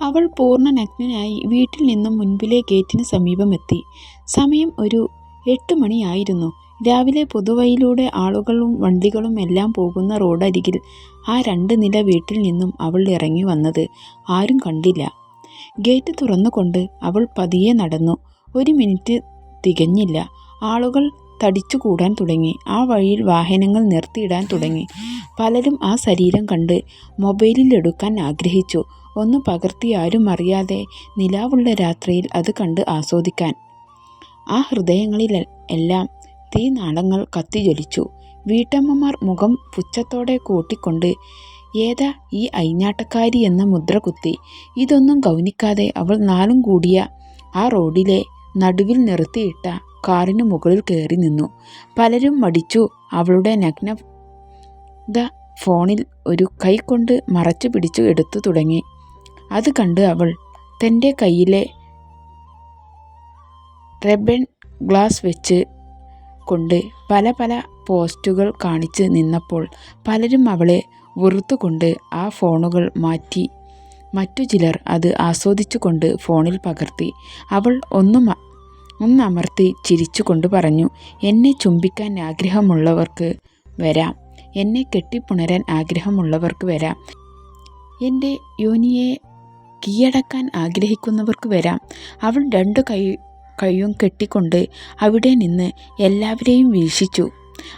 അവൾ പൂർണ നഗ്നനായി വീട്ടിൽ നിന്നും മുൻപിലെ ഗേറ്റിന് സമീപമെത്തി. സമയം ഒരു എട്ട് മണിയായിരുന്നു. രാവിലെ പൊതുവയിലൂടെ ആളുകളും വണ്ടികളും എല്ലാം പോകുന്ന റോഡരികിൽ ആ രണ്ട് നില വീട്ടിൽ നിന്നും അവൾ ഇറങ്ങി വന്നത് ആരും കണ്ടില്ല. ഗേറ്റ് തുറന്നുകൊണ്ട് അവൾ പതിയെ നടന്നു. ഒരു മിനിറ്റ് തികഞ്ഞില്ല. ആളുകൾ തടിച്ചുകൂടാൻ തുടങ്ങി. ആ വഴിയിൽ വാഹനങ്ങൾ നിർത്തിയിടാൻ തുടങ്ങി. പലരും ആ ശരീരം കണ്ട് മൊബൈലിൽ എടുക്കാൻ ആഗ്രഹിച്ചു. ഒന്ന് പകർത്തി ആരും അറിയാതെ നിലാവുള്ള രാത്രിയിൽ അത് കണ്ട് ആസ്വദിക്കാൻ. ആ ഹൃദയങ്ങളിൽ എല്ലാം തീനാളങ്ങൾ കത്തിജ്വലിച്ചു. വീട്ടമ്മമാർ മുഖം പുച്ഛത്തോടെ കൂട്ടിക്കൊണ്ട് ഏതാ ഈ അയിഞ്ഞാട്ടക്കാരി എന്ന മുദ്ര കുത്തി. ഇതൊന്നും ഗൗനിക്കാതെ അവൾ നാലും കൂടിയ ആ റോഡിലെ നടുവിൽ നിർത്തിയിട്ട കാറിനു മുകളിൽ കയറി നിന്നു. പലരും മടിച്ചു അവളുടെ നഗ്ന ഫോണിൽ ഒരു കൈ കൊണ്ട് മറച്ചു പിടിച്ചു എടുത്തു തുടങ്ങി. അത് കണ്ട് അവൾ തന്റെ കയ്യിലെ റെബൺ ഗ്ലാസ് വെച്ച് കൊണ്ട് പല പല പോസ്റ്റുകൾ കാണിച്ച് നിന്നപ്പോൾ പലരും അവളെ വെറുത്തുകൊണ്ട് ആ ഫോണുകൾ മാറ്റി മറ്റു ചിലർ അത് ആസ്വദിച്ചുകൊണ്ട് ഫോണിൽ പകർത്തി. അവൾ ഒന്നും ഒന്നമർത്തി ചിരിച്ചുകൊണ്ട് പറഞ്ഞു "എന്നെ ചുംബിക്കാൻ ആഗ്രഹമുള്ളവർക്ക് വരാം. എന്നെ കെട്ടിപ്പുണരാൻ ആഗ്രഹമുള്ളവർക്ക് വരാം. എന്റെ യോനിയെ കീഴടക്കാൻ ആഗ്രഹിക്കുന്നവർക്ക് വരാം. " അവൾ രണ്ടു കൈയും കെട്ടിക്കൊണ്ട് അവിടെ നിന്ന് എല്ലാവരെയും വീക്ഷിച്ചു.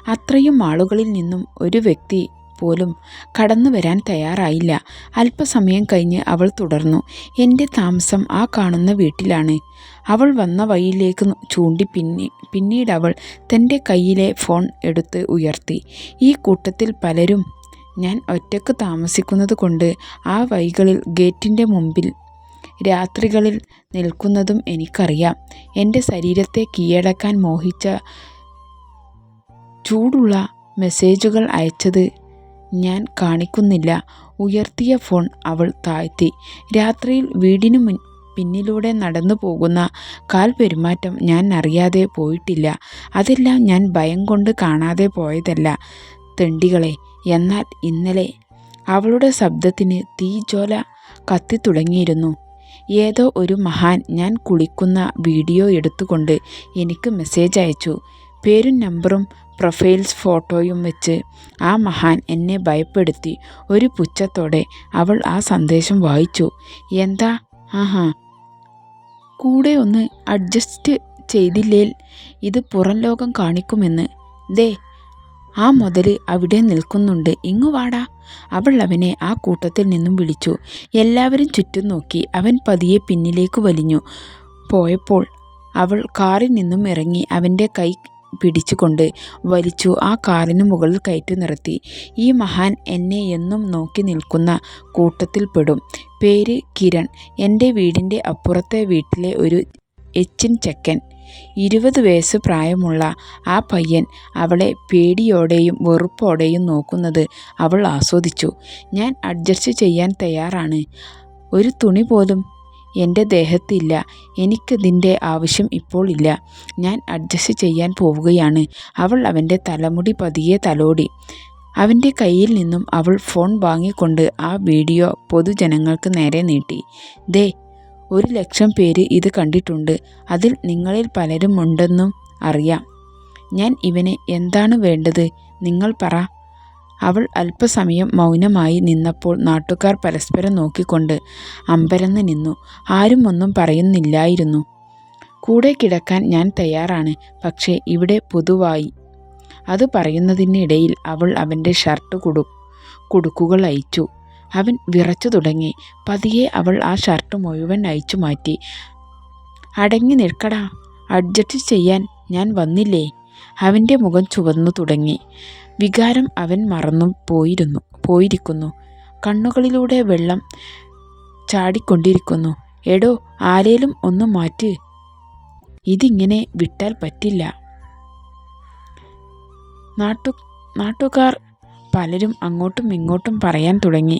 അത്രയും ആളുകളിൽ നിന്നും ഒരു വ്യക്തി പോലും കടന്നു വരാൻ തയ്യാറായില്ല. അല്പസമയം കഴിഞ്ഞ് അവൾ തുടർന്നു എന്റെ താമസം ആ കാണുന്ന വീട്ടിലാണ്. " അവൾ വന്ന വഴിയിലേക്ക് ചൂണ്ടി പിന്നെ പിന്നീട് അവൾ തന്റെ കയ്യിലെ ഫോൺ എടുത്ത് ഉയർത്തി "ഈ കൂട്ടത്തിൽ പലരും ഞാൻ ഒറ്റയ്ക്ക് താമസിക്കുന്നത് കൊണ്ട് ആ വൈകളിൽ ഗേറ്റിന്റെ മുമ്പിൽ രാത്രികളിൽ നിൽക്കുന്നതും എനിക്കറിയാം. എന്റെ ശരീരത്തെ കീഴടക്കാൻ മോഹിച്ച ചൂടുള്ള മെസ്സേജുകൾ അയച്ചത് ഞാൻ കാണിക്കുന്നില്ല. " ഉയർത്തിയ ഫോൺ അവൾ താഴ്ത്തി. രാത്രിയിൽ വീടിനു മുൻ പിന്നിലൂടെ നടന്നു പോകുന്ന കാൽ പെരുമാറ്റം ഞാൻ അറിയാതെ പോയിട്ടില്ല. അതെല്ലാം ഞാൻ ഭയം കൊണ്ട് കാണാതെ പോയതല്ല തെണ്ടികളേ. എന്നാൽ ഇന്നലെ അവളുടെ ശബ്ദത്തിന് തീജ്വല കത്തിത്തുടങ്ങിയിരുന്നു. ഏതോ ഒരു മഹാൻ ഞാൻ കുളിക്കുന്ന വീഡിയോ എടുത്തുകൊണ്ട് എനിക്ക് മെസ്സേജ് അയച്ചു. പേരും നമ്പറും പ്രൊഫൈൽസ് ഫോട്ടോയും വെച്ച് ആ മഹാൻ എന്നെ ഭയപ്പെടുത്തി. ഒരു പുച്ഛത്തോടെ അവൾ ആ സന്ദേശം വായിച്ചു. "എന്താ ആഹാ. കൂടെ ഒന്ന് അഡ്ജസ്റ്റ് ചെയ്തില്ലേൽ ഇത് പുറം ലോകം കാണിക്കുമെന്ന്. ദേ ആ മുതൽ അവിടെ നിൽക്കുന്നുണ്ട് ഇങ്ങു വാടാ. " അവൾ അവനെ ആ കൂട്ടത്തിൽ നിന്നും വിളിച്ചു. എല്ലാവരും ചുറ്റും നോക്കി. അവൻ പതിയെ പിന്നിലേക്ക് വലിഞ്ഞു പോയപ്പോൾ അവൾ കാറിൽ നിന്നും ഇറങ്ങി അവന്റെ കൈ പിടിച്ചുകൊണ്ട് വലിച്ചു ആ കാറിന് മുകളിൽ കയറ്റി നിർത്തി. "ഈ മഹാൻ എന്നെ എന്നും നോക്കി നിൽക്കുന്ന കൂട്ടത്തിൽ പെടും. പേര് കിരൺ. എന്റെ വീടിന്റെ അപ്പുറത്തെ വീട്ടിലെ ഒരു എച്ചിൻ ചെക്കൻ. ഇരുപത് വയസ്സ് പ്രായമുള്ള ആ പയ്യൻ അവളെ പേടിയോടെയും വെറുപ്പോടെയും നോക്കുന്നത് അവൾ ആസ്വദിച്ചു. "ഞാൻ അഡ്ജസ്റ്റ് ചെയ്യാൻ തയ്യാറാണ്. ഒരു തുണി പോലും എന്റെ ദേഹത്തില്ല എനിക്കതിന്റെ ആവശ്യം ഇപ്പോൾ ഇല്ല. ഞാൻ അഡ്ജസ്റ്റ് ചെയ്യാൻ പോവുകയാണ്. " അവൾ അവന്റെ തലമുടി പതിയെ തലോടി. അവന്റെ കയ്യിൽ നിന്നും അവൾ ഫോൺ വാങ്ങിക്കൊണ്ട് ആ വീഡിയോ പൊതുജനങ്ങൾക്ക് നേരെ നീട്ടി. "ദേ ഒരു ലക്ഷം പേര് ഇത് കണ്ടിട്ടുണ്ട്. അതിൽ നിങ്ങളിൽ പലരും ഉണ്ടെന്നും അറിയാം. ഞാൻ ഇവന് എന്താണ് വേണ്ടത് നിങ്ങൾ പറ. " അവൾ അല്പസമയം മൗനമായി നിന്നപ്പോൾ നാട്ടുകാർ പരസ്പരം നോക്കിക്കൊണ്ട് അമ്പരന്ന് നിന്നു. ആരും ഒന്നും പറയുന്നില്ലായിരുന്നു. "കൂടെ കിടക്കാൻ ഞാൻ തയ്യാറാണ്. പക്ഷേ ഇവിടെ പൊതുവായി. " അത് പറയുന്നതിനിടയിൽ അവൾ അവന്റെ ഷർട്ട് കുടുക്കുകൾ അഴിച്ചു. അവൻ വിറച്ചു തുടങ്ങി. പതിയെ അവൾ ആ ഷർട്ട് മുഴുവൻ അയച്ചു മാറ്റി. "അടങ്ങി നിൽക്കടാ അഡ്ജസ്റ്റ് ചെയ്യാൻ ഞാൻ വന്നില്ലേ. " അവന്റെ മുഖം ചുവന്നു തുടങ്ങി. വികാരം അവൻ മറന്നു പോയിരുന്നു പോയിരിക്കുന്നു. കണ്ണുകളിലൂടെ വെള്ളം ചാടിക്കൊണ്ടിരിക്കുന്നു. "എടോ ആരേലും ഒന്ന് മാറ്റ്. ഇതിങ്ങനെ വിട്ടാൽ പറ്റില്ല. നാട്ടു " നാട്ടുകാർ പലരും അങ്ങോട്ടും ഇങ്ങോട്ടും പറയാൻ തുടങ്ങി.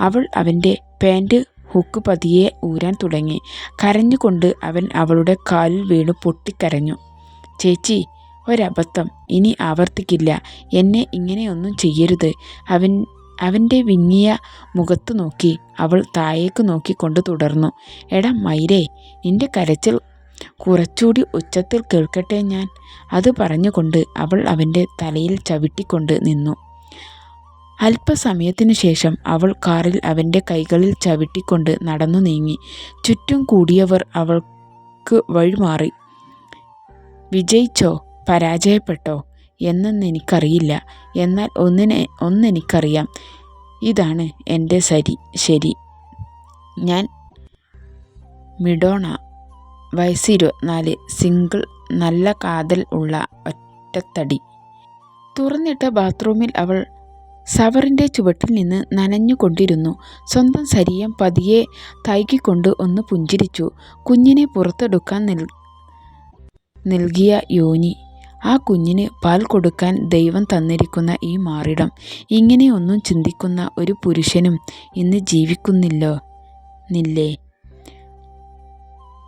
അവൾ അവന്റെ പാന്റ് ഹുക്ക് പതിയെ ഊരാൻ തുടങ്ങി. കരഞ്ഞുകൊണ്ട് അവൻ അവളുടെ കാലിൽ വീണ് പൊട്ടിക്കരഞ്ഞു. "ചേച്ചി ഒരബദ്ധം. ഇനി ആവർത്തിക്കില്ല. എന്നെ ഇങ്ങനെയൊന്നും ചെയ്യരുത്. " അവൻ അവന്റെ വിങ്ങിയ മുഖത്തു നോക്കി അവൾ താഴേക്ക് നോക്കിക്കൊണ്ട് തുടർന്നു എടാ മൈരേ നിന്റെ കരച്ചിൽ കുറച്ചുകൂടി ഉച്ചത്തിൽ കേൾക്കട്ടെ ഞാൻ. അത് പറഞ്ഞുകൊണ്ട് അവൾ അവന്റെ തലയിൽ ചവിട്ടിക്കൊണ്ട് നിന്നു. അല്പസമയത്തിനു ശേഷം അവൾ കാറിൽ അവന്റെ കൈകളിൽ ചവിട്ടിക്കൊണ്ട് നടന്നു നീങ്ങി. ചുറ്റും കൂടിയവർ അവൾക്ക് വഴിമാറി. വിജയിച്ചോ? പരാജയപ്പെട്ടോ? എന്നെനിക്കറിയില്ല എന്നാൽ ഒന്നിനെ ഒന്നെനിക്കറിയാം. ഇതാണ് എന്റെ സരി ശരി. ഞാൻ മിഡോണ വയസ്സ് ഇരുപത്തിനാല് സിംഗിൾ നല്ല കാതൽ ഉള്ള ഒറ്റത്തടി. തുറന്നിട്ട ബാത്റൂമിൽ അവൾ സവറിന്റെ ചുവട്ടിൽ നിന്ന് നനഞ്ഞുകൊണ്ടിരുന്നു സ്വന്തം ശരീരം പതിയെ തൈകിക്കൊണ്ട് ഒന്ന് പുഞ്ചിരിച്ചു. കുഞ്ഞിനെ പുറത്തെടുക്കാൻ നിൽ നൽകിയ യോനി ആ കുഞ്ഞിന് പാൽ കൊടുക്കാൻ ദൈവം തന്നിരിക്കുന്ന ഈ മാറിടം. ഇങ്ങനെയൊന്നും ചിന്തിക്കുന്ന ഒരു പുരുഷനും ഇന്ന് ജീവിക്കുന്നില്ലോ നില്ലേ?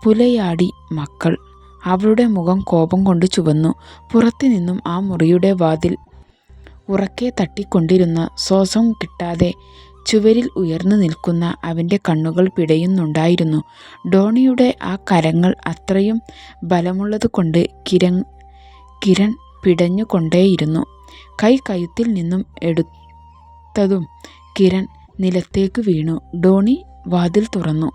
പുലയാടി മക്കൾ. അവളുടെ മുഖം കോപം കൊണ്ട് ചുവന്നു. പുറത്തു നിന്നും ആ മുറിയുടെ വാതിൽ ഉറക്കെ തട്ടിക്കൊണ്ടിരുന്ന ശ്വാസം കിട്ടാതെ ചുവരിൽ ഉയർന്നു നിൽക്കുന്ന അവന്റെ കണ്ണുകൾ പിടയുന്നുണ്ടായിരുന്നു. ഡോണിയുടെ ആ കരങ്ങൾ അത്രയും ബലമുള്ളത് കൊണ്ട് കിരൺ കിരൺ പിടഞ്ഞുകൊണ്ടേയിരുന്നു കൈ കയുത്തിൽ നിന്നും എടുത്തതും കിരൺ നിലത്തേക്ക് വീണു. ഡോണി വാതിൽ തുറന്നു.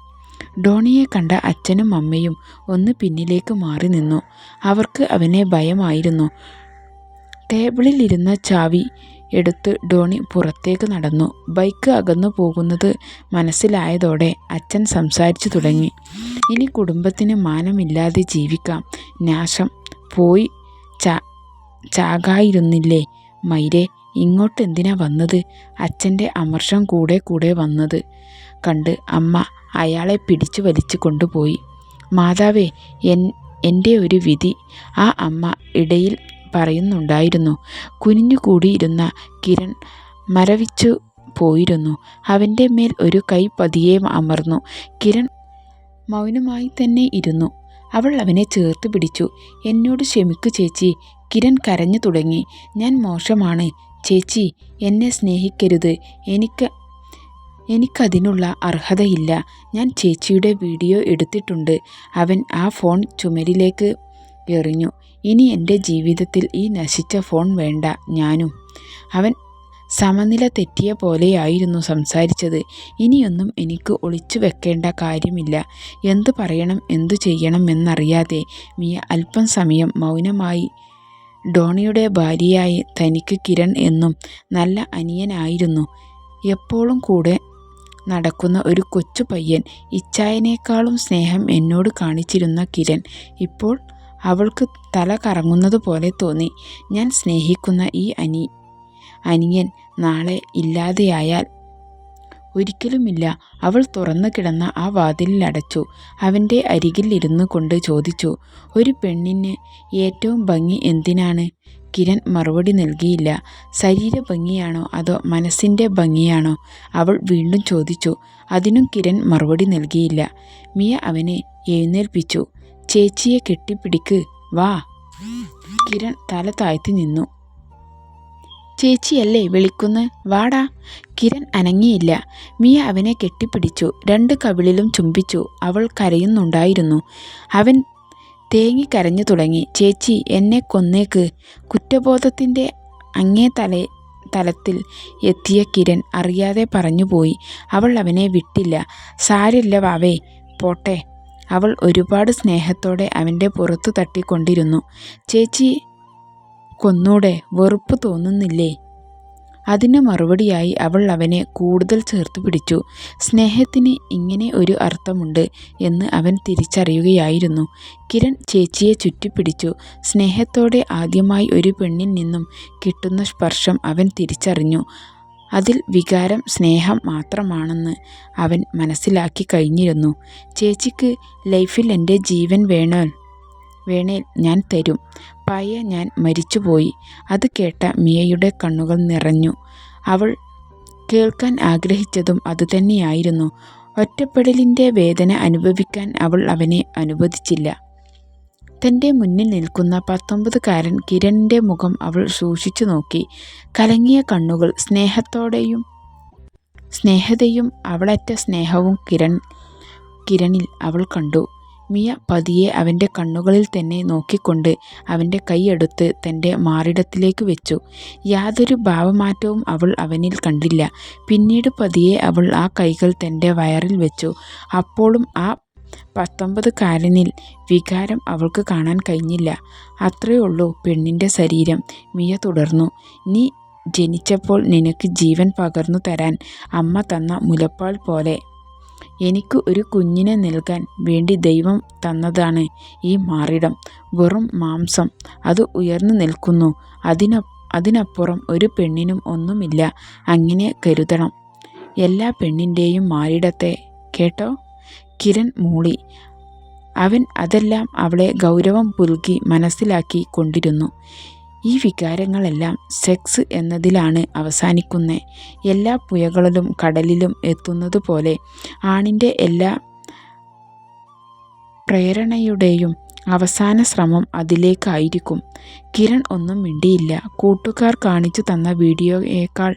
ഡോണിയെ കണ്ട അച്ഛനും അമ്മയും ഒന്ന് പിന്നിലേക്ക് മാറി നിന്നു. അവർക്ക് അവനെ ഭയമായിരുന്നു. ടേബിളിൽ ഇരുന്ന ചാവി എടുത്ത് ഡോണി പുറത്തേക്ക് നടന്നു. ബൈക്ക് അകന്നു പോകുന്നത് മനസ്സിലായതോടെ അച്ഛൻ സംസാരിച്ചു തുടങ്ങി. ഇനി കുടുംബത്തിന് മാനമില്ലാതെ ജീവിക്കാം. നാശം പോയി ചാ ചാകായിരുന്നില്ലേ? മൈരെ ഇങ്ങോട്ട് എന്തിനാ വന്നത്? അച്ഛന്റെ അമർഷം കൂടെ കൂടെ വന്നത്? കണ്ട് അമ്മ അയാളെ പിടിച്ചു വലിച്ചു കൊണ്ടുപോയി. മാതാവേ എൻ എന്റെ ഒരു വിധി ആ അമ്മ ഇടയിൽ പറയുന്നുണ്ടായിരുന്നു. കുനിഞ്ഞുകൂടിയിരുന്ന കിരൺ മരവിച്ചു പോയിരുന്നു. അവന്റെ മേൽ ഒരു കൈ പതിയെ അമർന്നു. കിരൺ മൗനമായി തന്നെ ഇരുന്നു. അവൾ അവനെ ചേർത്ത് പിടിച്ചു. എന്നോട് ക്ഷമിക്കു ചേച്ചി. കിരൺ കരഞ്ഞു തുടങ്ങി. ഞാൻ മോശമാണ്. ചേച്ചി എന്നെ സ്നേഹിക്കരുത്. എനിക്ക് എനിക്കതിനുള്ള അർഹതയില്ല. ഞാൻ ചേച്ചിയുടെ വീഡിയോ എടുത്തിട്ടുണ്ട്. അവൻ ആ ഫോൺ ചുമരിലേക്ക് എറിഞ്ഞു. ഇനി എന്റെ ജീവിതത്തിൽ ഈ നശിച്ച ഫോൺ വേണ്ട ഞാനും. അവൻ സമനില തെറ്റിയ പോലെയായിരുന്നു സംസാരിച്ചത്. ഇനിയൊന്നും എനിക്ക് ഒളിച്ചു വെക്കേണ്ട കാര്യമില്ല. എന്തു പറയണം എന്തു ചെയ്യണം എന്നറിയാതെ മിയ അല്പം സമയം മൗനമായി ഡോണിയുടെ ഭാര്യയായി തനിക്ക് കിരൺ എന്നും നല്ല അനിയനായിരുന്നു. എപ്പോഴും കൂടെ നടക്കുന്ന ഒരു കൊച്ചു പയ്യൻ ഇച്ചായനേക്കാളും സ്നേഹം എന്നോട് കാണിച്ചിരുന്ന കിരൺ. ഇപ്പോൾ അവൾക്ക് തല കറങ്ങുന്നത് പോലെ തോന്നി. ഞാൻ സ്നേഹിക്കുന്ന ഈ അനി അനിയൻ നാളെ ഇല്ലാതെയായാൽ ഒരിക്കലുമില്ല. അവൾ തുറന്നു കിടന്ന ആ വാതിലിൽ അടച്ചു. അവന്റെ അരികിൽ ഇരുന്നു കൊണ്ട് ചോദിച്ചു ഒരു പെണ്ണിന് ഏറ്റവും ഭംഗി എന്തിനാണ്? കിരൺ മറുപടി നൽകിയില്ല. ശരീര ഭംഗിയാണോ അതോ മനസ്സിന്റെ ഭംഗിയാണോ? അവൾ വീണ്ടും ചോദിച്ചു. അതിനും കിരൺ മറുപടി നൽകിയില്ല. മിയ അവനെ എഴുന്നേൽപ്പിച്ചു. ചേച്ചിയെ കെട്ടിപ്പിടിക്ക്. വാ. കിരൺ തല താഴ്ത്തി നിന്നു. ചേച്ചിയല്ലേ വിളിക്കുന്ന്? വാടാ. കിരൺ അനങ്ങിയില്ല. മിയ അവനെ കെട്ടിപ്പിടിച്ചു. രണ്ട് കവിളിലും ചുംബിച്ചു. അവൾ കരയുന്നുണ്ടായിരുന്നു. അവൻ തേങ്ങി കരഞ്ഞു തുടങ്ങി ചേച്ചി എന്നെ കൊന്നേക്ക്. കുറ്റബോധത്തിന്റെ അങ്ങേ തല തലത്തിൽ എത്തിയ കിരൺ അറിയാതെ പറഞ്ഞുപോയി. അവൾ അവനെ വിട്ടില്ല. സാരില്ല വാവേ പോട്ടെ. അവൾ ഒരുപാട് സ്നേഹത്തോടെ അവന്റെ പുറത്തു തട്ടിക്കൊണ്ടിരുന്നു. ചേച്ചി കൊന്നൂടെ. വെറുപ്പ് തോന്നുന്നില്ലേ? അതിന് മറുപടിയായി അവൾ അവനെ കൂടുതൽ ചേർത്ത് പിടിച്ചു. സ്നേഹത്തിന് ഇങ്ങനെ ഒരു അർത്ഥമുണ്ട് എന്ന് അവൻ തിരിച്ചറിയുകയായിരുന്നു. കിരൺ ചേച്ചിയെ ചുറ്റിപ്പിടിച്ചു. സ്നേഹത്തോടെ ആദ്യമായി ഒരു പെണ്ണിൽ നിന്നും കിട്ടുന്ന സ്പർശം അവൻ തിരിച്ചറിഞ്ഞു. അതിൽ വികാരം സ്നേഹം മാത്രമാണെന്ന് അവൻ മനസ്സിലാക്കി കഴിഞ്ഞിരുന്നു. ചേച്ചിക്ക് ലൈഫിൽ എന്റെ ജീവൻ വേണോ? വേണേൽ ഞാൻ തരും. പായ ഞാൻ മരിച്ചുപോയി. അത് കേട്ട മിയയുടെ കണ്ണുകൾ നിറഞ്ഞു. അവൾ കേൾക്കാൻ ആഗ്രഹിച്ചതും അതുതന്നെയായിരുന്നു. ഒറ്റപ്പെടലിന്റെ വേദന അനുഭവിക്കാൻ അവൾ അവനെ അനുവദിച്ചില്ല. തന്റെ മുന്നിൽ നിൽക്കുന്ന പത്തൊമ്പതുകാരൻ കിരണിന്റെ മുഖം അവൾ സൂക്ഷിച്ചു നോക്കി. കലങ്ങിയ കണ്ണുകൾ സ്നേഹത്തോടെയും സ്നേഹതയും അവളറ്റ സ്നേഹവും കിരൺ കിരണിൽ അവൾ കണ്ടു. മിയ പതിയെ അവന്റെ കണ്ണുകളിൽ തന്നെ നോക്കിക്കൊണ്ട് അവന്റെ കൈയെടുത്ത് തന്റെ മാറിടത്തിലേക്ക് വെച്ചു. യാതൊരു ഭാവമാറ്റവും അവൾ അവനിൽ കണ്ടില്ല. പിന്നീട് പതിയെ അവൾ ആ കൈകൾ തന്റെ വയറിൽ വെച്ചു. അപ്പോഴും ആ പത്തൊമ്പതുകാരനിൽ വികാരം അവൾക്ക് കാണാൻ കഴിഞ്ഞില്ല. അത്രയേ ഉള്ളൂ പെണ്ണിന്റെ ശരീരം. മിയ തുടർന്നു. നീ ജനിച്ചപ്പോൾ നിനക്ക് ജീവൻ പകർന്നു തരാൻ അമ്മ തന്ന മുലപ്പാൽ പോലെ എനിക്ക് ഒരു കുഞ്ഞിനെ നൽകാൻ വേണ്ടി ദൈവം തന്നതാണ് ഈ മാറിടം. വെറും മാംസം. അത് ഉയർന്നു നിൽക്കുന്നു. അതിന അതിനപ്പുറം ഒരു പെണ്ണിനും ഒന്നുമില്ല. അങ്ങനെ കരുതണം. എല്ലാ പെണ്ണിന്റെയും മാറിടത്തെ കേട്ടോ? കിരൺ മൂളി. അവൻ അതെല്ലാം അവളെ ഗൗരവം പുൽകി മനസ്സിലാക്കി കൊണ്ടിരുന്നു. ഈ വികാരങ്ങളെല്ലാം സെക്സ് എന്നതിലാണ് അവസാനിക്കുന്നത് എല്ലാ പുഴകളിലും കടലിലും എത്തുന്നത് പോലെ ആണിന്റെ എല്ലാ പ്രേരണയുടെയും അവസാന ശ്രമം അതിലേക്കായിരിക്കും. കിരൺ ഒന്നും മിണ്ടിയില്ല. കൂട്ടുകാർ കാണിച്ചു തന്ന വീഡിയോയേക്കാൾ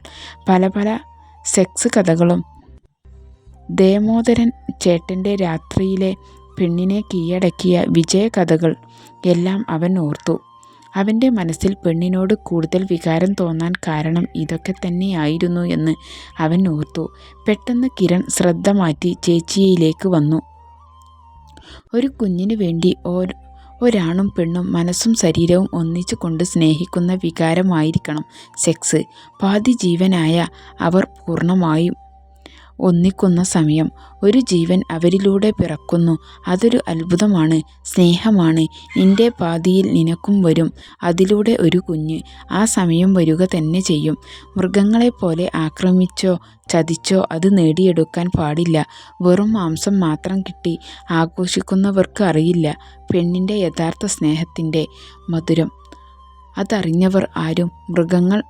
പല പല സെക്സ് കഥകളും ദേമോദരൻ ചേട്ടന്റെ രാത്രിയിലെ പെണ്ണിനെ കീഴടക്കിയ വിജയകഥകൾ എല്ലാം അവൻ ഓർത്തു. അവന്റെ മനസ്സിൽ പെണ്ണിനോട് കൂടുതൽ വികാരം തോന്നാൻ കാരണം ഇതൊക്കെ തന്നെയായിരുന്നു എന്ന് അവൻ ഓർത്തു. പെട്ടെന്ന് കിരൺ ശ്രദ്ധ മാറ്റി ചേച്ചിയിലേക്ക് വന്നു. ഒരു കുഞ്ഞിനു വേണ്ടി ഓരോ ഒരാണും പെണ്ണും മനസ്സും ശരീരവും ഒന്നിച്ചു കൊണ്ട് സ്നേഹിക്കുന്ന വികാരമായിരിക്കണം സെക്സ്. പാതി ജീവനായ അവർ പൂർണമായും ഒന്നിക്കുന്ന സമയം ഒരു ജീവൻ അവരിലൂടെ പിറക്കുന്നു. അതൊരു അത്ഭുതമാണ് സ്നേഹമാണ്. നിന്റെ പാതിയിൽ നിനക്കും വരും അതിലൂടെ ഒരു കുഞ്ഞ്. ആ സമയം വരിക തന്നെ ചെയ്യും. മൃഗങ്ങളെപ്പോലെ ആക്രമിച്ചോ ചതിച്ചോ അത് നേടിയെടുക്കാൻ പാടില്ല. വെറും മാംസം മാത്രം കിട്ടി ആഘോഷിക്കുന്നവർക്ക് അറിയില്ല. പെണ്ണിന്റെ യഥാർത്ഥ സ്നേഹത്തിന്റെ മധുരം. അതറിഞ്ഞവർ ആരും മൃഗങ്ങൾ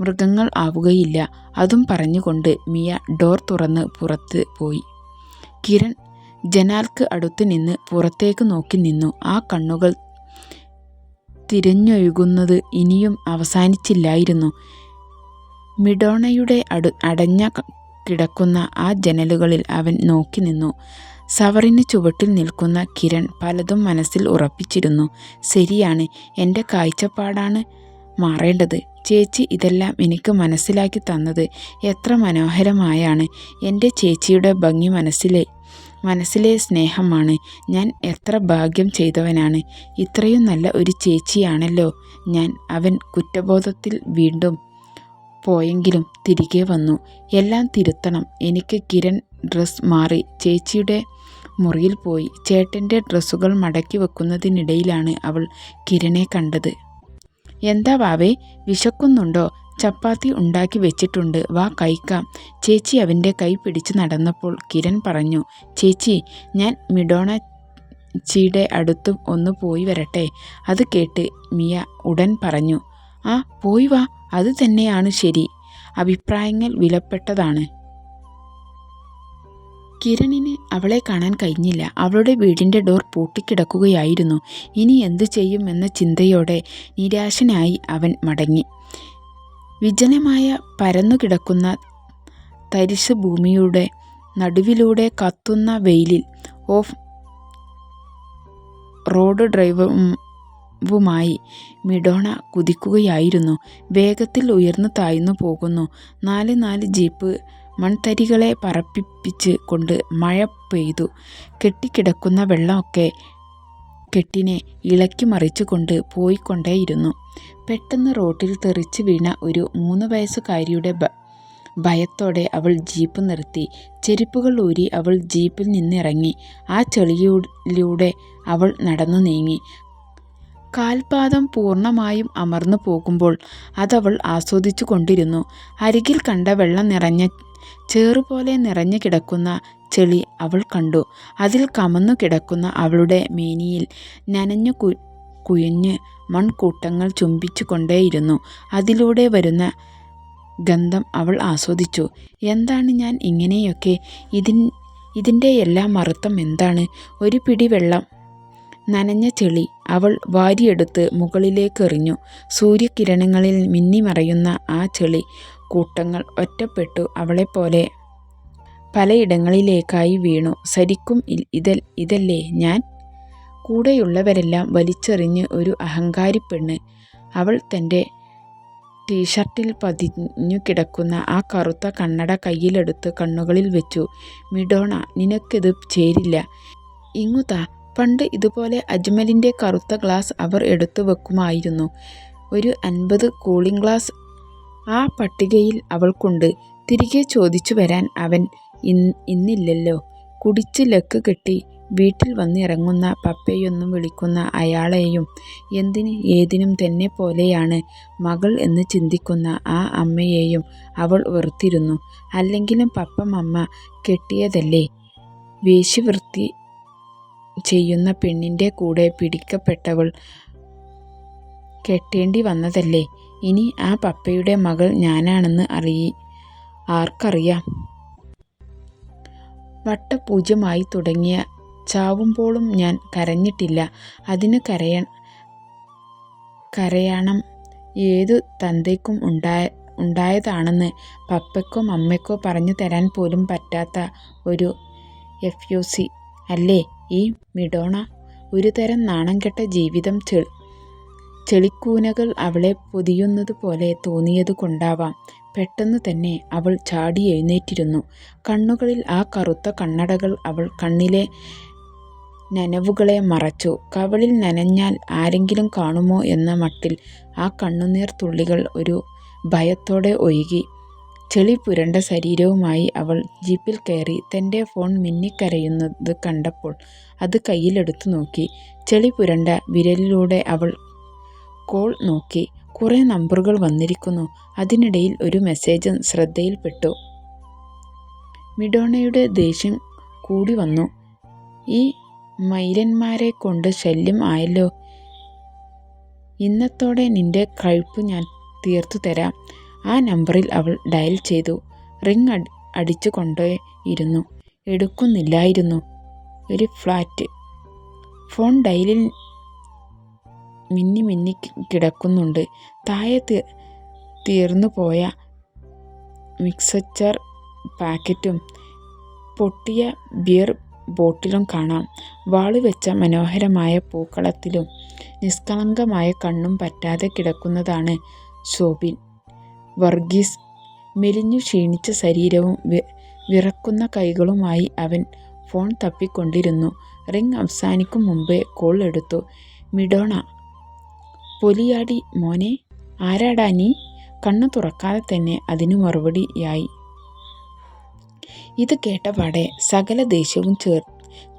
മൃഗങ്ങൾ ആവുകയില്ല. അതും പറഞ്ഞുകൊണ്ട് മിയ ഡോർ തുറന്ന് പുറത്ത് പോയി. കിരൺ ജനാൽക്ക് അടുത്ത് നിന്ന് പുറത്തേക്ക് നോക്കി നിന്നു. ആ കണ്ണുകൾ തിരഞ്ഞൊഴുകുന്നത് ഇനിയും അവസാനിച്ചില്ലായിരുന്നു. മിഡോണയുടെ അടു അടഞ്ഞ കിടക്കുന്ന ആ ജനലുകളിൽ അവൻ നോക്കി നിന്നു. സവറിന് ചുവട്ടിൽ നിൽക്കുന്ന കിരൺ പലതും മനസ്സിൽ ഉറപ്പിച്ചിരുന്നു. ശരിയാണ് എന്റെ കാഴ്ചപ്പാടാണ് മാറേണ്ടത്. ചേച്ചി ഇതെല്ലാം എനിക്ക് മനസ്സിലാക്കി തന്നത് എത്ര മനോഹരമായാണ് എന്റെ ചേച്ചിയുടെ ഭംഗി മനസ്സിലെ. മനസ്സിലെ സ്നേഹമാണ്. ഞാൻ എത്ര ഭാഗ്യം ചെയ്തവനാണ്. ഇത്രയും നല്ല ഒരു ചേച്ചിയാണല്ലോ. ഞാൻ അവൻ കുറ്റബോധത്തിൽ വീണ്ടും പോയെങ്കിലും തിരികെ വന്നു. എല്ലാം തിരുത്തണം. എനിക്ക് കിരൺ ഡ്രസ് മാറി. ചേച്ചിയുടെ മുറിയിൽ പോയി. ചേട്ടന്റെ ഡ്രസ്സുകൾ മടക്കി വെക്കുന്നതിനിടയിലാണ് അവൾ കിരണെ കണ്ടത്. എന്താ വാവേ വിശക്കുന്നുണ്ടോ? ചപ്പാത്തി ഉണ്ടാക്കി വെച്ചിട്ടുണ്ട്. വാ കഴിക്കാം. ചേച്ചി അവന്റെ കൈ പിടിച്ച് നടന്നപ്പോൾ കിരൺ പറഞ്ഞു ചേച്ചി ഞാൻ മിഡോണ ചീടെ അടുത്തും ഒന്ന് പോയി വരട്ടെ. അത് കേട്ട് മിയ ഉടൻ പറഞ്ഞു ആ പോയി വാ. അത് തന്നെയാണ് ശരി. അഭിപ്രായങ്ങൾ വിലപ്പെട്ടതാണ്. കിരണിന് അവളെ കാണാൻ കഴിഞ്ഞില്ല. അവളുടെ വീടിന്റെ ഡോർ പൂട്ടിക്കിടക്കുകയായിരുന്നു. ഇനി എന്തു ചെയ്യും എന്ന ചിന്തയോടെ നിരാശനായി അവൻ മടങ്ങി. വിജനമായ പരന്നുകിടക്കുന്ന തരിശു ഭൂമിയുടെ നടുവിലൂടെ കത്തുന്ന വെയിലിൽ ഓഫ് റോഡ് ഡ്രൈവുമായി മിഡോണ കുതിക്കുകയായിരുന്നു. വേഗത്തിൽ ഉയർന്നു താഴ്ന്നു പോകുന്നു. നാല് നാല് ജീപ്പ് മൺതരികളെ പറപ്പിപ്പിച്ച് കൊണ്ട് മഴ പെയ്തു. കെട്ടിക്കിടക്കുന്ന വെള്ളമൊക്കെ കെട്ടിനെ ഇളക്കി മറിച്ചുകൊണ്ട് പോയിക്കൊണ്ടേയിരുന്നു. പെട്ടെന്ന് റോട്ടിൽ തെറിച്ച് വീണ ഒരു മൂന്ന് വയസ്സുകാരിയുടെ ഭയത്തോടെ അവൾ ജീപ്പ് നിർത്തി. ചെരുപ്പുകൾ ഊരി അവൾ ജീപ്പിൽ നിന്നിറങ്ങി. ആ ചെളിയിലൂടെ അവൾ നടന്നു നീങ്ങി. കാൽപാദം പൂർണമായും അമർന്നു പോകുമ്പോൾ അതവൾ ആസ്വദിച്ചു കൊണ്ടിരുന്നു അരികിൽ കണ്ട വെള്ളം നിറഞ്ഞ ചേറുപോലെ നിറഞ്ഞു കിടക്കുന്ന ചെളി അവൾ കണ്ടു. അതിൽ കമന്നു കിടക്കുന്ന അവളുടെ മേനിയിൽ നനഞ്ഞു കു കുയഞ്ഞ് മൺകൂട്ടങ്ങൾ ചുംബിച്ചു കൊണ്ടേയിരുന്നു അതിലൂടെ വരുന്ന ഗന്ധം അവൾ ആസ്വദിച്ചു. എന്താണ് ഞാൻ ഇങ്ങനെയൊക്കെ? ഇതിൻ ഇതിന്റെ എല്ലാം അർത്ഥം എന്താണ്? ഒരു പിടി വെള്ളം നനഞ്ഞ ചെളി അവൾ വാരിയെടുത്ത് മുകളിലേക്കെറിഞ്ഞു. സൂര്യകിരണങ്ങളിൽ മിന്നിമറയുന്ന ആ ചെളി കൂട്ടങ്ങൾ ഒറ്റപ്പെട്ടു അവളെപ്പോലെ പലയിടങ്ങളിലേക്കായി വീണു. "ശരിക്കും ഇതല്ലേ ഞാൻ? " കൂടെയുള്ളവരെല്ലാം വലിച്ചെറിഞ്ഞ് ഒരു അഹങ്കാരി പെണ്ണ് അവൾ തന്റെ ടീഷർട്ടിൽ പതിഞ്ഞു കിടക്കുന്ന ആ കറുത്ത കണ്ണട കയ്യിലെടുത്ത് കണ്ണുകളിൽ വെച്ചു. "മിഡോണ, നിനക്കിത് ചേരില്ല. ഇങ്ങു താ. " പണ്ട് ഇതുപോലെ അജ്മലിന്റെ കറുത്ത ഗ്ലാസ് അവർ എടുത്തു വെക്കുമായിരുന്നു ഒരു അൻപത് കൂളിംഗ് ഗ്ലാസ് ആ പട്ടികയിൽ അവൾക്കുണ്ട്. തിരികെ ചോദിച്ചു വരാൻ അവൻ ഇന്നില്ലല്ലോ. കുടിച്ച് ലക്ക് കെട്ടി വീട്ടിൽ വന്നിറങ്ങുന്ന പപ്പയൊന്നും വിളിക്കുന്ന അയാളെയും എന്തിന് ഏതിനും തന്നെ പോലെയാണ് മകൾ എന്ന് ചിന്തിക്കുന്ന ആ അമ്മയെയും അവൾ വെറുത്തിരുന്നു. അല്ലെങ്കിലും പപ്പ മമ്മ കെട്ടിയതല്ലേ. വേശ്യാവൃത്തി ചെയ്യുന്ന പെണ്ണിന്റെ കൂടെ പിടിക്കപ്പെട്ടവൾ കെട്ടേണ്ടി വന്നതല്ലേ. ഇനി ആ പപ്പയുടെ മകൾ ഞാനാണെന്ന് ആർക്കറിയാം. വട്ടപൂജ്യമായി തുടങ്ങിയ ചാവുമ്പോളും ഞാൻ കരഞ്ഞിട്ടില്ല. അതിന് കരയ കരയണം ഏതു തന്തയ്ക്കും ഉണ്ടായ ഉണ്ടായതാണെന്ന് പപ്പയ്ക്കോ മമ്മയ്ക്കോ പറഞ്ഞുതരാൻ പോലും പറ്റാത്ത ഒരു എഫ് യു സി അല്ലേ ഈ മിഡോണ. ഒരു ഒരുതരം നാണംകെട്ട ജീവിതം. ചെ ചെളിക്കൂനകൾ അവളെ പൊതിയുന്നതുപോലെ തോന്നിയതുകൊണ്ടാവാം പെട്ടെന്ന് തന്നെ അവൾ ചാടി എഴുന്നേറ്റിരുന്നു കണ്ണുകളിൽ ആ കറുത്ത കണ്ണടകൾ അവൾ കണ്ണിലെ നനവുകളെ മറച്ചു. കവളിൽ നനഞ്ഞാൽ ആരെങ്കിലും കാണുമോ എന്ന മട്ടിൽ ആ കണ്ണുനീർ തുള്ളികൾ ഒരു ഭയത്തോടെ ഒഴുകി. ചെളി പുരണ്ട ശരീരവുമായി അവൾ ജീപ്പിൽ കയറി. തന്റെ ഫോൺ മിന്നിക്കരയുന്നത് കണ്ടപ്പോൾ അത് കയ്യിലെടുത്ത് നോക്കി. ചെളി പുരണ്ട വിരലിലൂടെ അവൾ കോൾ നോക്കി. കുറേ നമ്പറുകൾ വന്നിരിക്കുന്നു. അതിനിടയിൽ ഒരു മെസ്സേജ് ശ്രദ്ധയിൽപ്പെട്ടു. മിഡോണയുടെ ദേഷ്യം കൂടി വന്നു ഈ മയിലന്മാരെക്കൊണ്ട് ശല്യം ആയല്ലോ. ഇന്നത്തോടെ നിന്റെ കഴിപ്പ് ഞാൻ തീർത്തുതരാം. ആ നമ്പറിൽ അവൾ ഡയൽ ചെയ്തു. റിങ് ഇരുന്നു എടുക്കുന്നില്ലായിരുന്നു. ഒരു ഫ്ലാറ്റ് ഫോൺ ഡയലിൽ മിന്നി മിന്നി കിടക്കുന്നുണ്ട്. താഴെ തീർന്നു പോയ മിക്സച്ചർ പാക്കറ്റും പൊട്ടിയ ബിയർ ബോട്ടിലും കാണാം. വാളുവെച്ച മനോഹരമായ പൂക്കളത്തിലും നിഷ്കളങ്കമായ കണ്ണും പറ്റാതെ കിടക്കുന്നതാണ് സോബിൻ വർഗീസ്. മെലിഞ്ഞു ക്ഷീണിച്ച ശരീരവും വിറക്കുന്ന കൈകളുമായി അവൻ ഫോൺ തപ്പിക്കൊണ്ടിരുന്നു. റിംഗ് അവസാനിക്കും മുമ്പേ കോൾ എടുത്തു. "മിഡോണ. പൊലിയാടി മോനെ ആരാടാ നീ? " കണ്ണു തുറക്കാതെ തന്നെ അതിനു മറുപടിയായി. ഇത് കേട്ട കേട്ടപാടെ സകല ദേഷ്യവും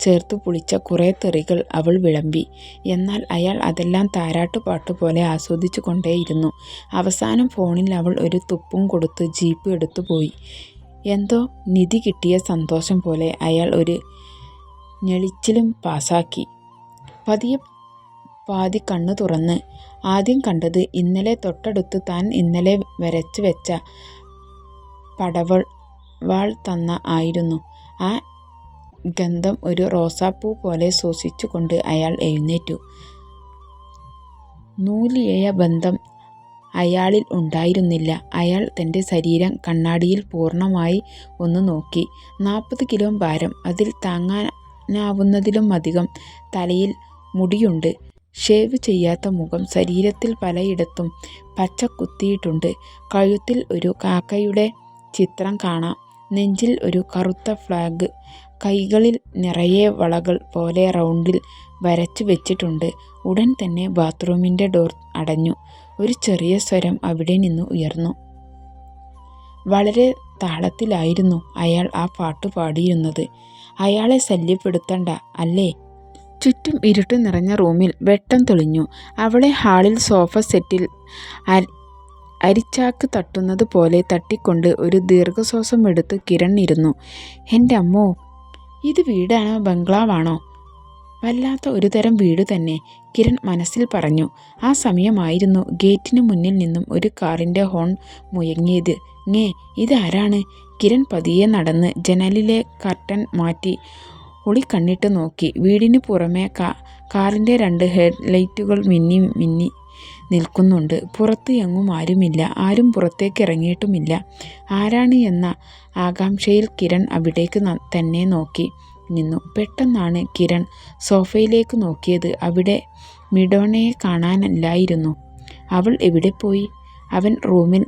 ചേർത്തുപുളിച്ച കുറേ തെറികൾ അവൾ വിളമ്പി. എന്നാൽ അയാൾ അതെല്ലാം താരാട്ടുപാട്ട് പോലെ ആസ്വദിച്ചു കൊണ്ടേയിരുന്നു അവസാനം ഫോണിൽ അവൾ ഒരു തുപ്പും കൊടുത്ത് ജീപ്പ് എടുത്തു പോയി എന്തോ നിധി കിട്ടിയ സന്തോഷം പോലെ അയാൾ ഒരു ഞെളിച്ചിലും പാസാക്കി പതിയെ പാതി കണ്ണു തുറന്ന്. ആദ്യം കണ്ടത് ഇന്നലെ തൊട്ടടുത്ത് താൻ ഇന്നലെ വരച്ചു വെച്ച പടവൾ വാൾ തന്ന ആയിരുന്നു. ആ ഗന്ധം ഒരു റോസാപ്പൂ പോലെ ശ്വസിച്ചുകൊണ്ട് അയാൾ എഴുന്നേറ്റു. നൂലിയായ ബന്ധം അയാളിൽ ഉണ്ടായിരുന്നില്ല. അയാൾ തന്റെ ശരീരം കണ്ണാടിയിൽ പൂർണമായി ഒന്ന് നോക്കി. നാൽപ്പത് കിലോ ഭാരം. അതിൽ താങ്ങാനാവുന്നതിലും അധികം തലയിൽ മുടിയുണ്ട്. ഷേവ് ചെയ്യാത്ത മുഖം. ശരീരത്തിൽ പലയിടത്തും പച്ച കുത്തിയിട്ടുണ്ട്. കഴുത്തിൽ ഒരു കാക്കയുടെ ചിത്രം കാണാം. നെഞ്ചിൽ ഒരു കറുത്ത ഫ്ലാഗ്. കൈകളിൽ നിറയെ വളകൾ പോലെ റൗണ്ടിൽ വരച്ചു വെച്ചിട്ടുണ്ട്. ഉടൻ തന്നെ ബാത്റൂമിന്റെ ഡോർ അടഞ്ഞു. ഒരു ചെറിയ സ്വരം അവിടെ നിന്ന് ഉയർന്നു. വളരെ താളത്തിലായിരുന്നു അയാൾ ആ പാട്ട് പാടിയിരുന്നത്. "അയാളെ ശല്യപ്പെടുത്തണ്ട അല്ലേ. " ചുറ്റും ഇരുട്ട് നിറഞ്ഞ റൂമിൽ വെട്ടം തെളിഞ്ഞു. അവളെ ഹാളിൽ സോഫ സെറ്റിൽ അരിച്ചാക്ക് തട്ടുന്നത് പോലെ തട്ടിക്കൊണ്ട് ഒരു ദീർഘശ്വാസം എടുത്ത് കിരൺ ഇരുന്നു. "എന്റമ്മോ. ഇത് വീടാണോ ബംഗ്ലാവാണോ. വല്ലാത്ത ഒരു തരം വീട് തന്നെ. " കിരൺ മനസ്സിൽ പറഞ്ഞു. ആ സമയമായിരുന്നു ഗേറ്റിന് മുന്നിൽ നിന്നും ഒരു കാറിന്റെ ഹോൺ മുയങ്ങിയത് "ങ്ങേ. ഇതാരാണ്. " കിരൺ പതിയെ നടന്ന് ജനലിലെ കർട്ടൻ മാറ്റി ഒളി കണ്ണിട്ട് നോക്കി വീടിന് പുറമെ കാറിന്റെ രണ്ട് ഹെഡ് ലൈറ്റുകൾ മിന്നി മിന്നി നിൽക്കുന്നുണ്ട്. പുറത്ത് എങ്ങും ആരുമില്ല. ആരും പുറത്തേക്ക് ഇറങ്ങിയിട്ടുമില്ല ആരാണ് എന്ന ആകാംക്ഷയിൽ കിരൺ അവിടേക്ക് തന്നെ നോക്കി നിന്നു. പെട്ടെന്നാണ് കിരൺ സോഫയിലേക്ക് നോക്കിയത്. അവിടെ മിഡോണയെ കാണാനല്ലായിരുന്നു. അവൾ എവിടെ പോയി? അവൻ റൂമിൽ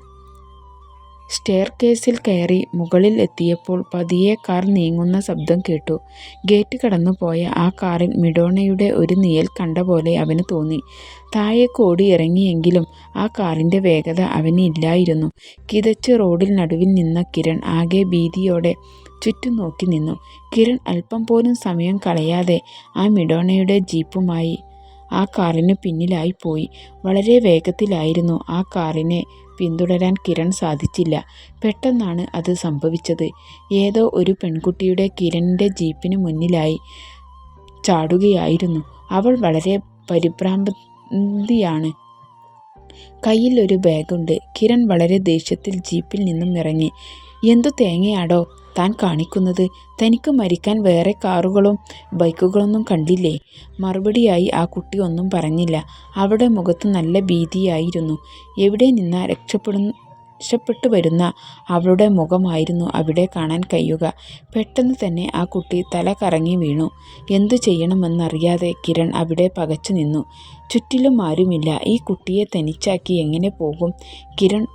സ്റ്റെയർകേസിൽ കയറി മുകളിൽ എത്തിയപ്പോൾ പതിയെ കാർ നീങ്ങുന്ന ശബ്ദം കേട്ടു. ഗേറ്റ് കടന്നുപോയ ആ കാറിൽ മിഡോണയുടെ ഒരു നീയൽ കണ്ട പോലെ അവന് തോന്നി. താഴേക്ക് ഓടി ഇറങ്ങിയെങ്കിലും ആ കാറിന്റെ വേഗത അവന് ഇല്ലായിരുന്നു. കിതച്ച് റോഡിൽ നടുവിൽ നിന്ന കിരൺ ആകെ ഭീതിയോടെ ചുറ്റും നോക്കി നിന്നു. കിരൺ അല്പം പോലും സമയം കളയാതെ ആ മിഡോണയുടെ ജീപ്പുമായി ആ കാറിന് പിന്നിലായി പോയി. വളരെ വേഗത്തിലായിരുന്നു ആ കാറിനെ പിന്തുടരാൻ കിരൺ സാധിച്ചില്ല. പെട്ടെന്നാണ് അത് സംഭവിച്ചത്. ഏതോ ഒരു പെൺകുട്ടിയുടെ കിരണിന്റെ ജീപ്പിന് മുന്നിലായി ചാടുകയായിരുന്നു. അവൾ വളരെ പരിഭ്രാന്തിയാണ്. കയ്യിൽ ഒരു ബാഗുണ്ട്. കിരൺ വളരെ ദേഷ്യത്തിൽ ജീപ്പിൽ നിന്നും ഇറങ്ങി. "എന്തു തേങ്ങയാടോ താൻ കാണിക്കുന്നത്? തനിക്ക് മരിക്കാൻ വേറെ കാറുകളും ബൈക്കുകളൊന്നും കണ്ടില്ലേ? മറുപടിയായി ആ കുട്ടി ഒന്നും പറഞ്ഞില്ല. അവളുടെ മുഖത്ത് നല്ല ഭീതിയായിരുന്നു. എവിടെ നിന്നാ രക്ഷപ്പെട്ടു വരുന്ന അവളുടെ മുഖമായിരുന്നു അവിടെ കാണാൻ കഴിയുക. പെട്ടെന്ന് തന്നെ ആ കുട്ടി തല കറങ്ങി വീണു. എന്തു ചെയ്യണമെന്നറിയാതെ കിരൺ അവിടെ പകച്ചു നിന്നു. ചുറ്റിലും ആരുമില്ല. ഈ കുട്ടിയെ തനിച്ചാക്കി എങ്ങനെ പോകും? കിരൺ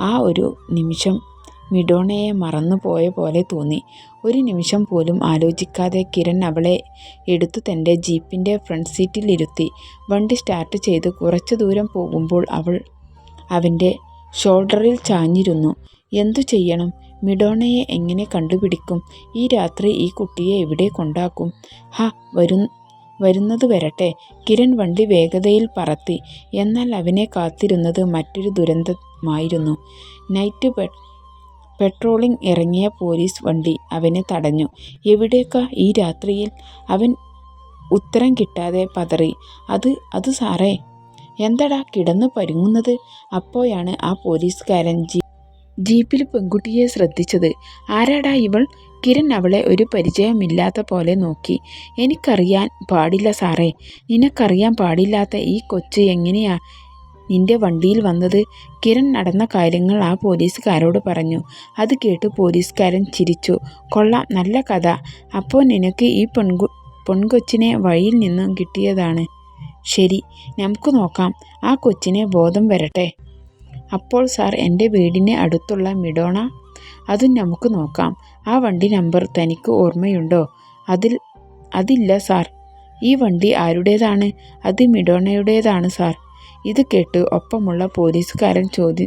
ആ ഒരു നിമിഷം മിഡോണയെ മറന്നുപോയ പോലെ തോന്നി. ഒരു നിമിഷം പോലും ആലോചിക്കാതെ കിരൺ അവളെ എടുത്തു തന്റെ ജീപ്പിന്റെ ഫ്രണ്ട് സീറ്റിൽ ഇരുത്തി. വണ്ടി സ്റ്റാർട്ട് ചെയ്ത് കുറച്ചു ദൂരം പോകുമ്പോൾ അവൾ അവന്റെ ഷോൾഡറിൽ ചാഞ്ഞിരുന്നു. എന്തു ചെയ്യണം? മിഡോണയെ എങ്ങനെ കണ്ടുപിടിക്കും? ഈ രാത്രി ഈ കുട്ടിയെ എവിടെ കൊണ്ടാക്കും? ഹ വരു വരുന്നത് വരട്ടെ. കിരൺ വണ്ടി വേഗതയിൽ പറത്തി. എന്നാൽ അവനെ കാത്തിരുന്നത് മറ്റൊരു ദുരന്തമായിരുന്നു. നൈറ്റ് പെട്രോളിംഗ് ഇറങ്ങിയ പോലീസ് വണ്ടി അവനെ തടഞ്ഞു. "എവിടേക്കാ ഈ രാത്രിയിൽ? " അവൻ ഉത്തരം കിട്ടാതെ പതറി. "അത് അത് സാറേ. " എന്തടാ കിടന്ന് പരുങ്ങുന്നത്? " അപ്പോഴാണ് ആ പോലീസുകാരൻ ജീ ജീപ്പിൽ പെൺകുട്ടിയെ ശ്രദ്ധിച്ചത്. "ആരാടാ ഇവൾ? " കിരൺ അവളെ ഒരു പരിചയമില്ലാത്ത പോലെ നോക്കി. "എനിക്കറിയാൻ പാടില്ല സാറേ. " "നിനക്കറിയാൻ പാടില്ലാത്ത ഈ കൊച്ച് എങ്ങനെയാ നിന്റെ വണ്ടിയിൽ വന്നത്? " കിരൺ നടന്ന കാര്യങ്ങൾ ആ പോലീസുകാരോട് പറഞ്ഞു. അത് കേട്ട് പോലീസുകാരൻ ചിരിച്ചു. "കൊള്ളാം നല്ല കഥ. അപ്പോൾ നിനക്ക് ഈ പെൺകു പെൺകൊച്ചിനെ വഴിയിൽ നിന്നും കിട്ടിയതാണ്. ശരി നമുക്ക് നോക്കാം ആ കൊച്ചിനെ ബോധം വരട്ടെ. അപ്പോൾ സാർ എന്റെ വീടിന് അടുത്തുള്ള മിഡോണ? അതും നമുക്ക് നോക്കാം. ആ വണ്ടി നമ്പർ തനിക്ക് ഓർമ്മയുണ്ടോ? അതിൽ അതില്ല സാർ. ഈ വണ്ടി ആരുടേതാണ്? അത് മിഡോണയുടേതാണ് സാർ. ഇത് കേട്ട് ഒപ്പമുള്ള പോലീസുകാരൻ ചോദി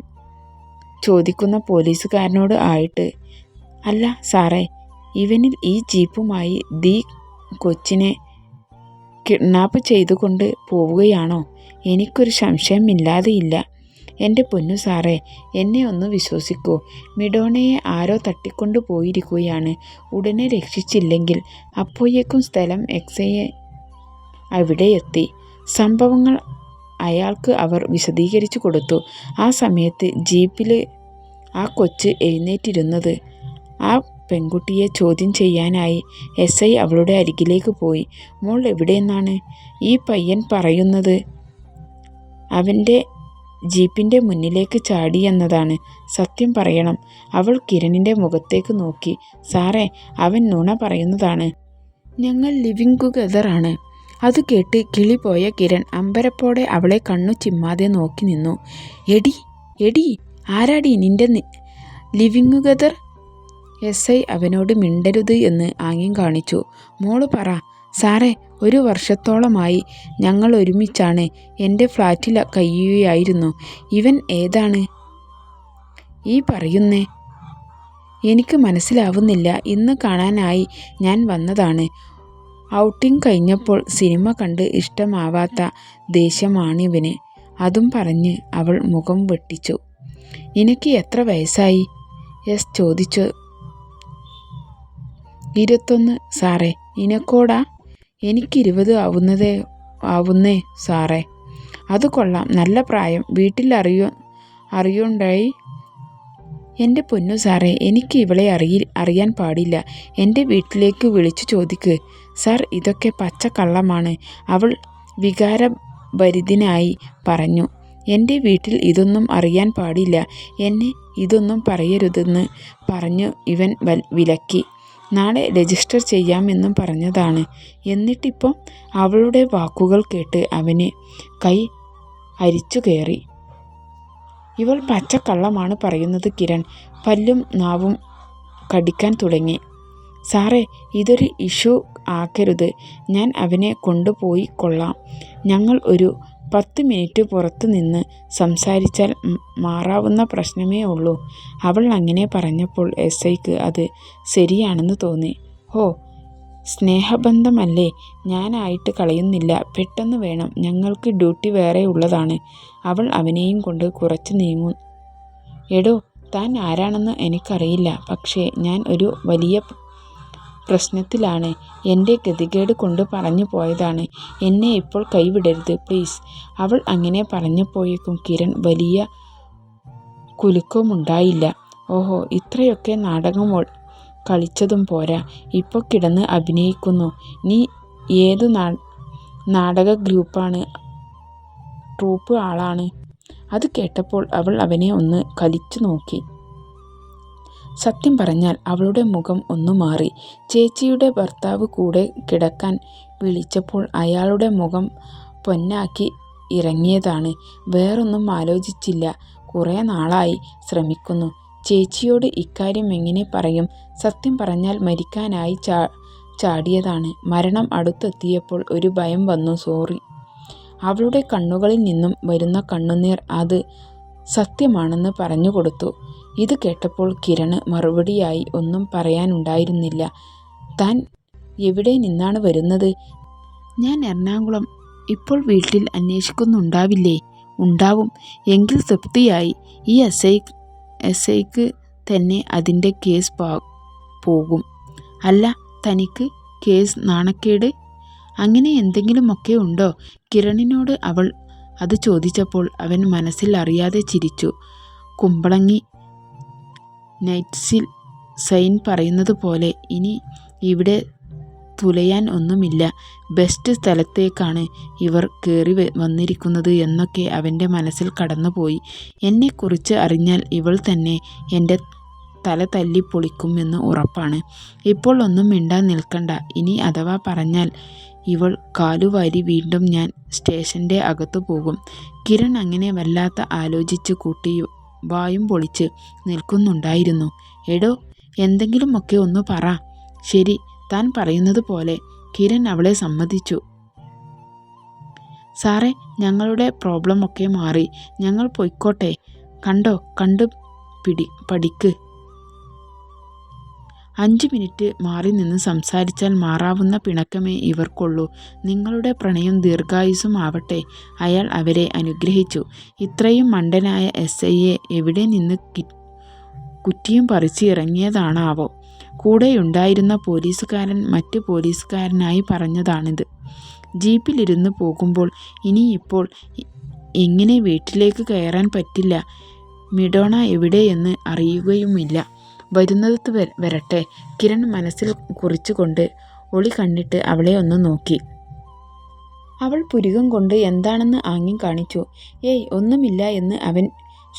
ചോദിക്കുന്ന പോലീസുകാരനോട് ആയിട്ട് "അല്ല സാറേ ഇവനിൽ ഈ ജീപ്പുമായി ദി കൊച്ചിനെ കിഡ്നാപ്പ് ചെയ്തുകൊണ്ട് പോവുകയാണോ? എനിക്കൊരു സംശയമില്ലാതെയില്ല. എന്റെ പൊന്നു സാറേ എന്നെ ഒന്ന് വിശ്വസിക്കൂ. മിഡോണയെ ആരോ തട്ടിക്കൊണ്ടു പോയിരിക്കുകയാണ്. ഉടനെ രക്ഷിച്ചില്ലെങ്കിൽ " അപ്പോയേക്കും സ്ഥലം എക്സയെ അവിടെ എത്തി സംഭവങ്ങൾ അയാൾക്ക് അവർ വിശദീകരിച്ചു കൊടുത്തു. ആ സമയത്ത് ജീപ്പിൽ ആ കൊച്ച് എഴുന്നേറ്റിരുന്നത്. ആ പെൺകുട്ടിയെ ചോദ്യം ചെയ്യാനായി എസ്. ഐ അവളുടെ അരികിലേക്ക് പോയി. "മോൾ എവിടെയെന്നാണ് ഈ പയ്യൻ പറയുന്നത്? " അവന്റെ ജീപ്പിന്റെ മുന്നിലേക്ക് ചാടി എന്നതാണ് സത്യം പറയണം. " അവൾ കിരണിന്റെ മുഖത്തേക്ക് നോക്കി. "സാറേ അവൻ നുണ പറയുന്നതാണ്. ഞങ്ങൾ ലിവിങ് ടുഗദർ ആണ്. " അത് കേട്ട് കിളി പോയ കിരൺ അമ്പരപ്പോടെ അവളെ കണ്ണു ചിമ്മാതെ നോക്കി നിന്നു. എടി എടി ആരാടി നിന്റെ ലിവിങ് ടുഗദർ? " എസ്. ഐ അവനോട് മിണ്ടരുത് എന്ന് ആംഗ്യം കാണിച്ചു. "മോൾ പറ. " "സാറേ ഒരു വർഷത്തോളമായി ഞങ്ങൾ ഒരുമിച്ചാണ് എന്റെ ഫ്ലാറ്റിൽ കഴിയുകയായിരുന്നു. ഇവൻ ഏതാണ് ഈ പറയുന്നേ? എനിക്ക് മനസ്സിലാവുന്നില്ല. ഇന്ന് കാണാനായി ഞാൻ വന്നതാണ്. ഔട്ടിങ് കഴിഞ്ഞപ്പോൾ സിനിമ കണ്ട് ഇഷ്ടമാവാത്ത ദേഷ്യമാണിവന്. " അതും പറഞ്ഞ് അവൾ മുഖം വെട്ടിച്ചു. "നിനക്ക് എത്ര വയസ്സായി? " എസ് ചോദിച്ചു. "ഇരുപത്തൊന്ന് സാറേ. നിനക്കോടാ? " "എനിക്കിരുപത് ആവുന്നേ സാറേ. " "അത് കൊള്ളാം നല്ല പ്രായം. വീട്ടിൽ അറിയോ അറിയുണ്ടായി എന്റെ പൊന്നു സാറേ എനിക്ക് ഇവളെ അറിയി അറിയാൻ പാടില്ല എന്റെ വീട്ടിലേക്ക് വിളിച്ചു ചോദിക്ക് സാർ ഇതൊക്കെ പച്ചക്കള്ളമാണ് അവൾ വികാരഭരിതനായി പറഞ്ഞു. എന്റെ വീട്ടിൽ ഇതൊന്നും അറിയാൻ പാടില്ല. എന്നെ ഇതൊന്നും പറയരുതെന്ന് പറഞ്ഞു ഇവൻ വിലക്കി. നാളെ രജിസ്റ്റർ ചെയ്യാമെന്നും പറഞ്ഞതാണ്. എന്നിട്ടിപ്പം അവളുടെ വാക്കുകൾ കേട്ട് അവന് കൈ അരിച്ചു കയറി. ഇവൾ പച്ചക്കള്ളമാണ് പറയുന്നത് കിരൺ. പല്ലും നാവും കടിക്കാൻ തുടങ്ങി. സാറേ ഇതൊരു ഇഷ്യൂ ആക്കരുത്. ഞാൻ അവനെ കൊണ്ടുപോയി കൊള്ളാം. ഞങ്ങൾ ഒരു പത്ത് മിനിറ്റ് പുറത്തു നിന്ന് സംസാരിച്ചാൽ മാറാവുന്ന പ്രശ്നമേ ഉള്ളൂ. അവൾ അങ്ങനെ പറഞ്ഞപ്പോൾ എസ് ഐക്ക് അത് ശരിയാണെന്ന് തോന്നി. ഹോ സ്നേഹബന്ധമല്ലേ? ഞാനായിട്ട് കളയുന്നില്ല. പെട്ടെന്ന് വേണം. ഞങ്ങൾക്ക് ഡ്യൂട്ടി വേറെ ഉള്ളതാണ്. അവൾ അവനെയും കൊണ്ട് കുറച്ച് നീങ്ങു. എടോ താൻ ആരാണെന്ന് എനിക്കറിയില്ല. പക്ഷേ ഞാൻ ഒരു വലിയ പ്രശ്നത്തിലാണ്. എന്റെ ഗതികേട് കൊണ്ട് പറഞ്ഞു പോയതാണ്. എന്നെ ഇപ്പോൾ കൈവിടരുത് പ്ലീസ്. അവൾ അങ്ങനെ പറഞ്ഞു പോയേക്കും. കിരൺ വലിയ കുലുക്കമുണ്ടായില്ല. ഓഹോ ഇത്രയൊക്കെ നാടകം കളിച്ചതും പോരാ. ഇപ്പോൾ കിടന്ന് അഭിനയിക്കുന്നു. നീ ഏതു നാടക ഗ്രൂപ്പാണ്? ട്രൂപ്പ് ആളാണ്. അത് കേട്ടപ്പോൾ അവൾ അവനെ ഒന്ന് കലിച്ചു നോക്കി. സത്യം പറഞ്ഞാൽ അവളുടെ മുഖം ഒന്നു മാറി. ചേച്ചിയുടെ ഭർത്താവ് കൂടെ കിടക്കാൻ വിളിച്ചപ്പോൾ അയാളുടെ മുഖം പൊന്നാക്കി ഇറങ്ങിയതാണ്. വേറൊന്നും ആലോചിച്ചില്ല. കുറേ നാളായി ശ്രമിക്കുന്നു. ചേച്ചിയോട് ഇക്കാര്യം എങ്ങനെ പറയും? സത്യം പറഞ്ഞാൽ മരിക്കാനായി ചാ ചാടിയതാണ്. മരണം അടുത്തെത്തിയപ്പോൾ ഒരു ഭയം വന്നു. സോറി. അവളുടെ കണ്ണുകളിൽ നിന്നും വരുന്ന കണ്ണുനീർ അത് സത്യമാണെന്ന് പറഞ്ഞു കൊടുത്തു. ഇത് കേട്ടപ്പോൾ കിരണ് മറുപടിയായി ഒന്നും പറയാനുണ്ടായിരുന്നില്ല. താൻ എവിടെ നിന്നാണ് വരുന്നത്? ഞാൻ എറണാകുളം. ഇപ്പോൾ വീട്ടിൽ അന്വേഷിക്കുന്നുണ്ടാവില്ലേ? ഉണ്ടാവും. എങ്കിൽ തൃപ്തിയായി. ഈ എസ് ഐ എസ് ഐക്ക് തന്നെ അതിന്റെ കേസ് പോകും. അല്ല തനിക്ക് കേസ് നാണക്കേട്? അങ്ങനെ എന്തെങ്കിലുമൊക്കെ ഉണ്ടോ? കിരണിനോട് അവൾ അത് ചോദിച്ചപ്പോൾ അവൻ മനസ്സിൽ അറിയാതെ ചിരിച്ചു. കുമ്പളങ്ങി നൈറ്റ്സിൽ സൈൻ പറയുന്നത് പോലെ ഇനി ഇവിടെ തുലയാൻ ഒന്നുമില്ല. ബെസ്റ്റ് സ്ഥലത്തേക്കാണ് ഇവർ കയറി വന്നിരിക്കുന്നത് എന്നൊക്കെ അവന്റെ മനസ്സിൽ കടന്നുപോയി. എന്നെക്കുറിച്ച് അറിഞ്ഞാൽ ഇവൾ തന്നെ എന്റെ തല തല്ലി പൊളിക്കുമെന്ന് ഉറപ്പാണ്. ഇപ്പോൾ ഒന്നും മിണ്ടാൻ നിൽക്കണ്ട. ഇനി അഥവാ പറഞ്ഞാൽ ഇവൾ കാലുവാരി വീണ്ടും ഞാൻ സ്റ്റേഷന്റെ അകത്തു പോകും. കിരൺ അങ്ങനെ വല്ലാത്ത ആലോചിച്ച് കൂട്ടി വായും പൊളിച്ച് നിൽക്കുന്നുണ്ടായിരുന്നു. എടോ എന്തെങ്കിലുമൊക്കെ ഒന്ന് പറ. ശരി താൻ പറയുന്നത് പോലെ കിരൺ അവളെ സമ്മതിച്ചു. സാറേ ഞങ്ങളുടെ പ്രോബ്ലം ഒക്കെ മാറി. ഞങ്ങൾ പൊയ്ക്കോട്ടെ. കണ്ടോ കണ്ടു പിടി പഠിക്ക്. അഞ്ച് മിനിറ്റ് മാറി നിന്ന് സംസാരിച്ചാൽ മാറാവുന്ന പിണക്കമേ ഇവർക്കുള്ളൂ. നിങ്ങളുടെ പ്രണയം ദീർഘായുസും ആവട്ടെ അയാൾ അവരെ അനുഗ്രഹിച്ചു. ഇത്രയും മണ്ടനായ എസ് ഐയെ എവിടെ നിന്ന് കുറ്റിയും പറിച്ച് ഇറങ്ങിയതാണാവോ? കൂടെയുണ്ടായിരുന്ന പോലീസുകാരൻ മറ്റ് പോലീസുകാരനായി പറഞ്ഞതാണിത്. ജീപ്പിലിരുന്ന് പോകുമ്പോൾ ഇനിയിപ്പോൾ എങ്ങനെ വീട്ടിലേക്ക് കയറാൻ പറ്റില്ല? മിഡോണ എവിടെയെന്ന് അറിയുകയുമില്ല. വരുന്നത് വരട്ടെ. കിരൺ മനസ്സിൽ കുറിച്ചുകൊണ്ട് ഒളി കണ്ണിട്ട് അവളെ ഒന്ന് നോക്കി. അവൾ പുരുകം കൊണ്ട് എന്താണെന്ന് ആംഗ്യം കാണിച്ചു. ഏയ് ഒന്നുമില്ല എന്ന് അവൻ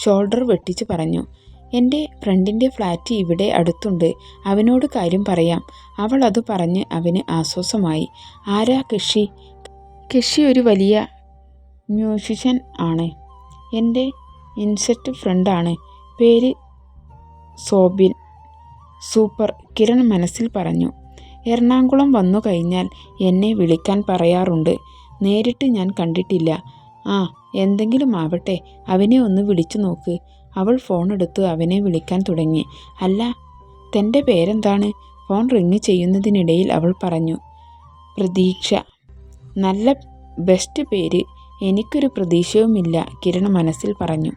ഷോൾഡർ വെട്ടിച്ച് പറഞ്ഞു. എന്റെ ഫ്രണ്ടിന്റെ ഫ്ലാറ്റ് ഇവിടെ അടുത്തുണ്ട്. അവനോട് കാര്യം പറയാം. അവൾ അത് പറഞ്ഞ് അവന് ആശ്വാസമായി. ആരാ കൃഷി? കൃഷി ഒരു വലിയ മ്യൂസിഷ്യൻ ആണ്. എന്റെ ഇൻസെറ്റ് ഫ്രണ്ടാണ്. പേര് സോബിൻ. സൂപ്പർ കിരൺ മനസ്സിൽ പറഞ്ഞു. എറണാകുളം വന്നു കഴിഞ്ഞാൽ എന്നെ വിളിക്കാൻ പറയാറുണ്ട്. നേരിട്ട് ഞാൻ കണ്ടിട്ടില്ല. ആ എന്തെങ്കിലും ആവട്ടെ അവനെ ഒന്ന് വിളിച്ചു നോക്ക്. അവൾ ഫോൺ എടുത്ത് അവനെ വിളിക്കാൻ തുടങ്ങി. അല്ല തന്റെ പേരെന്താണ്? ഫോൺ റിങ് ചെയ്യുന്നതിനിടയിൽ അവൾ പറഞ്ഞു. പ്രതീക്ഷ. നല്ല ബെസ്റ്റ് പേര്. എനിക്കൊരു പ്രതീക്ഷയുമില്ല കിരൺ മനസ്സിൽ പറഞ്ഞു.